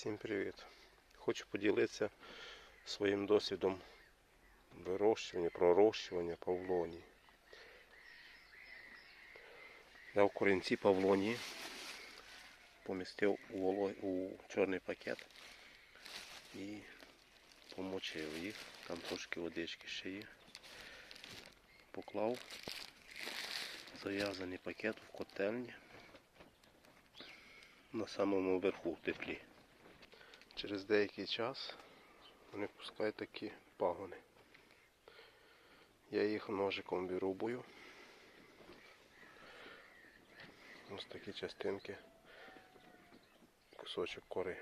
Всім привіт! Хочу поділитися своїм досвідом вирощування, пророщування павлонії. Дав корінці павлонії, помістив у чорний пакет і помочив їх. Там трошки водички ще є. Поклав зав'язаний пакет в котельні на самому верху в теплі. Через деякий час вони пускають такі пагони. Я їх ножиком вирубую. Ось такі частинки, кусочок кори.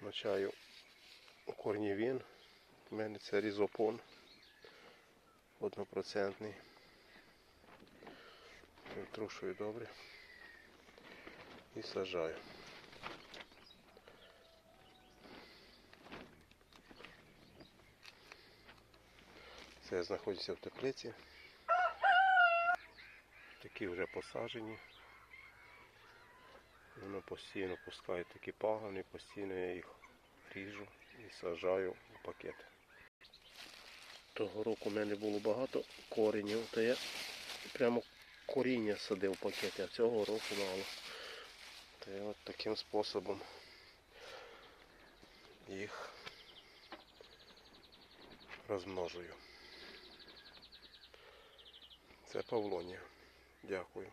Мочаю корнівін. У мене це різопон однопроцентний. Витрушую добре і сажаю. Це знаходиться в теплиці. Такі вже посаджені. Воно постійно пускає такі пагони, постійно я їх ріжу і сажаю у пакет. Того року в мене було багато коренів, то я прямо коріння садив в пакети, а цього року мало. То я от таким способом їх розмножую. Павлонія. Дякую.